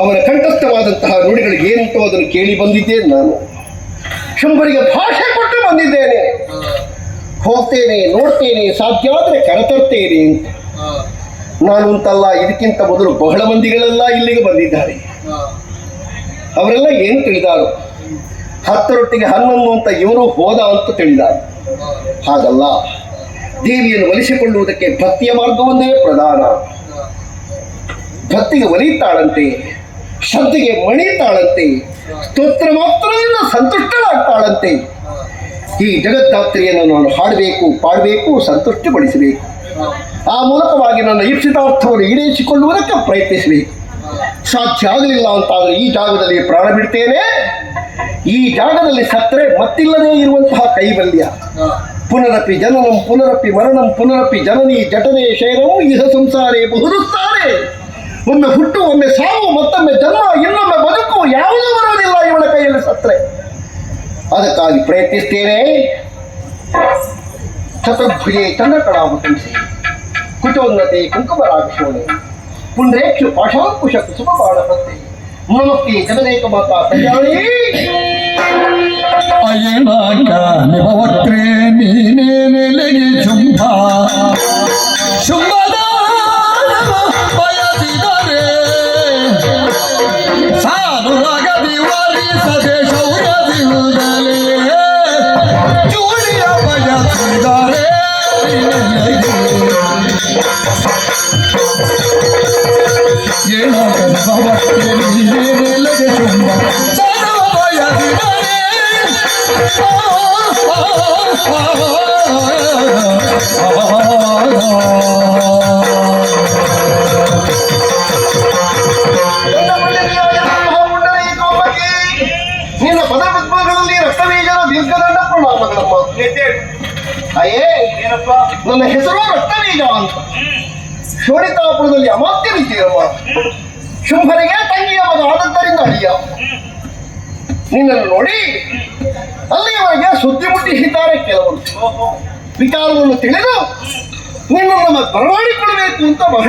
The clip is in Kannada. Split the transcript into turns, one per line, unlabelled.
ಅವರ ಕಂಠಸ್ಥವಾದಂತಹ ನುಡಿಗಳಿಗೆ ಏನುಂಟು ಅದನ್ನು ಕೇಳಿ ಬಂದಿದ್ದೇನೆ ನಾನು. ಶಂಭರಿಗೆ ಭಾಷೆ ಕೊಟ್ಟು ಬಂದಿದ್ದೇನೆ. ಹೋಗ್ತೇನೆ, ನೋಡ್ತೇನೆ, ಸಾಧ್ಯ ಆದರೆ ಕರೆತರ್ತೇನೆ ಅಂತ. ನಾನು ಅಂತಲ್ಲ ಇದಕ್ಕಿಂತ ಮೊದಲು ಬಹಳ ಮಂದಿಗಳೆಲ್ಲ ಇಲ್ಲಿಗೆ ಬಂದಿದ್ದಾರೆ. ಅವರೆಲ್ಲ ಏನು ತಿಳಿದಾರು? ಹತ್ತರೊಟ್ಟಿಗೆ ಹನ್ನೊಂದು ಅಂತ ಇವರು ಹೋದ ಅಂತ ತಿಳಿದಾರು. ಹಾಗಲ್ಲ. ದೇವಿಯನ್ನು ಒಲಿಸಿಕೊಳ್ಳುವುದಕ್ಕೆ ಭಕ್ತಿಯ ಮಾರ್ಗವೊಂದೇ ಪ್ರಧಾನ. ಭಕ್ತಿಗೆ ಒಲಿತಾಳಂತೆ ಶ್ರದ್ಧೆಗೆ ಮಣಿತಾಳಂತೆ ಸ್ತೋತ್ರ ಮಾತ್ರದಿಂದ ಸಂತುಷ್ಟಳಾಗ್ತಾಳಂತೆ. ಈ ಜಗತ್ತಾತ್ರಿಯನ್ನು ನಾನು ಹಾಡಬೇಕು, ಪಾಡಬೇಕು ಸಂತುಷ್ಟಪಡಿಸಬೇಕು ಆ ಮೂಲಕವಾಗಿ ನನ್ನ ಇಪ್ಸಿತಾರ್ಥವನ್ನು ಈಡೇರಿಸಿಕೊಳ್ಳುವುದಕ್ಕೆ ಪ್ರಯತ್ನಿಸಬೇಕು. ಸಾಧ್ಯ ಆಗಲಿಲ್ಲ ಅಂತಾದರೆ ಈ ಜಾಗದಲ್ಲಿ ಪ್ರಾಣ ಬಿಡ್ತೇನೆ. ಈ ಜಾಗದಲ್ಲಿ ಸತ್ತರೆ ಮತ್ತಿಲ್ಲದೇ ಇರುವಂತಹ ಕೈಬಲ್ಯ. ಪುನರಪಿ ಜನನಂ, ಪುನರಪಿ ಮರಣಂ, ಪುನರಪಿ ಜನನಿ, ಜಟನೆ ಶೈಲವು ಇಹ ಸಂಸಾರೇ ಬಹುದುತ್ತಾರೆ ಒಮ್ಮೆ ಹುಟ್ಟು, ಒಮ್ಮೆ ಸಾವು, ಮತ್ತೊಮ್ಮೆ ಜನ್ಮ, ಇನ್ನೊಮ್ಮೆ ಬದುಕು, ಯಾವುದೂ ಬರುವುದಿಲ್ಲ ಇವಳ ಕೈಯಲ್ಲಿ ಸತ್ರೆ. ಅದಕ್ಕಾಗಿ ಪ್ರಯತ್ನಿಸ್ತೇನೆ ಚತುರ್ಭುಜೆ ಚಂದ್ರಕಳಾವತಂಸಿ ಕುಚೋನ್ನತೆ ಕುಂಕುಮರಾಭಿಷೋಣೆ ಪುಂಡ್ರೇಕ್ಷು ಪಾಶಾಂಕುಶ ಕುಸುಮ ಬಾಣಪತ್ತೆ ನಮಸ್ತೆ ಜಗದೇಕ ಮಾತಾ ಕಲ್ಯಾಣಿ
ಅಯ್ಯನಾಕ ನಿಭವಕ್ರೆ
ಅಯ್ಯೇ
ಏನಪ್ಪ?
ನನ್ನ ಹೆಸರು ರಕ್ತಬೀಜ ಅಂತ. ಶೋಣಿತಾಪುರದಲ್ಲಿ ಅಮಾತ್ಯರಿದ್ದೀರಮ್ಮ ಶುಂಭರಿಗೆ ತಂಗಿಯ ಮಗ ಆದದ್ದರಿಂದ ಅಯ್ಯ ನಿನ್ನನ್ನು ನೋಡಿ ಅಲ್ಲಿಯವರೆಗೆ ಸುದ್ದಿ ಹಿತಾರೆ ಕೆಲವರು. ವಿಚಾರವನ್ನು ತಿಳಿದು ನಿನ್ನನ್ನು ಬರಮಾಡಿಕೊಳ್ಳಬೇಕು ಅಂತ ಬಹಳ